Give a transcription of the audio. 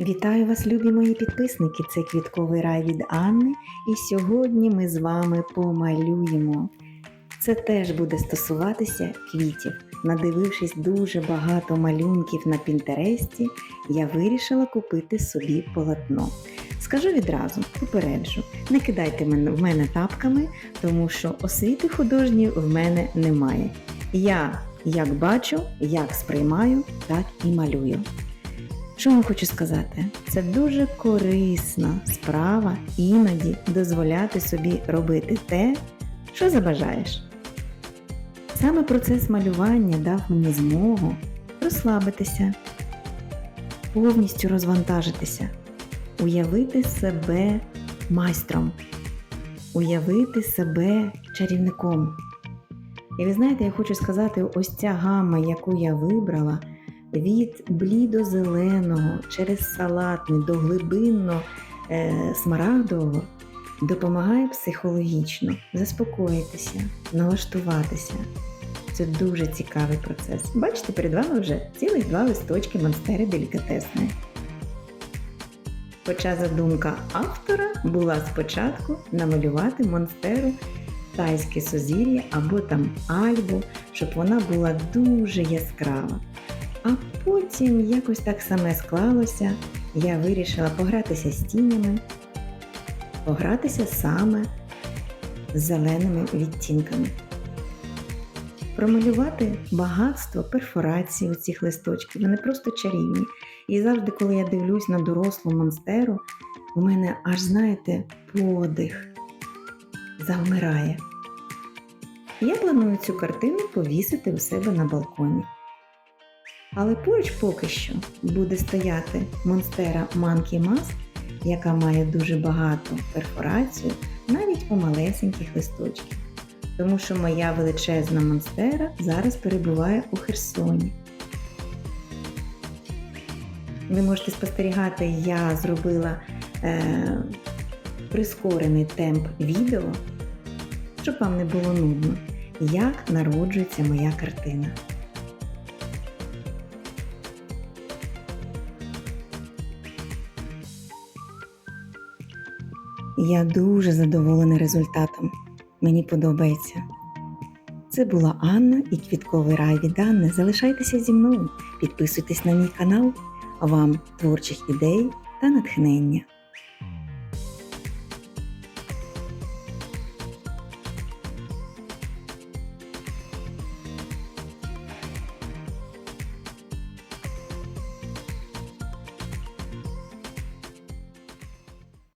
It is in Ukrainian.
Вітаю вас, любі мої підписники! Це квітковий рай від Анни, і сьогодні ми з вами помалюємо. Це теж буде стосуватися квітів. Надивившись дуже багато малюнків на Пінтересті, я вирішила купити собі полотно. Скажу відразу, попереджу, не кидайте мене- в мене тапками, тому що освіти художньої в мене немає. Я як бачу, як сприймаю, так і малюю. Що вам хочу сказати? Це дуже корисна справа іноді дозволяти собі робити те, що забажаєш. Саме процес малювання дав мені змогу розслабитися, повністю розвантажитися, уявити себе майстром, уявити себе чарівником. І ви знаєте, я хочу сказати, ось ця гама, яку я вибрала, від блідо-зеленого через салатний до глибинно е, смарагдового допомагає психологічно заспокоїтися, налаштуватися. Це дуже цікавий процес. Бачите, перед вами вже цілих два листочки монстери делікатесної. Хоча задумка автора була спочатку намалювати монстеру тайське сузір'я або там альбу, щоб вона була дуже яскрава. А потім якось так саме склалося. Я вирішила погратися з тінями, погратися саме з зеленими відтінками. Промалювати багатство перфорацій у цих листочків, вони просто чарівні. І завжди, коли я дивлюсь на дорослу монстеру, у мене аж, знаєте, подих завмирає. Я планую цю картину повісити у себе на балконі. Але поруч поки що буде стояти монстера Monkey Mask, яка має дуже багато перфорацію, навіть у малесеньких листочків. Тому що моя величезна монстера зараз перебуває у Херсоні. Ви можете спостерігати, я зробила е, прискорений темп відео, щоб вам не було нудно, як народжується моя картина. Я дуже задоволена результатом. Мені подобається. Це була Анна і Квітковий рай від Анни. Залишайтеся зі мною, підписуйтесь на мій канал. Вам творчих ідей та натхнення.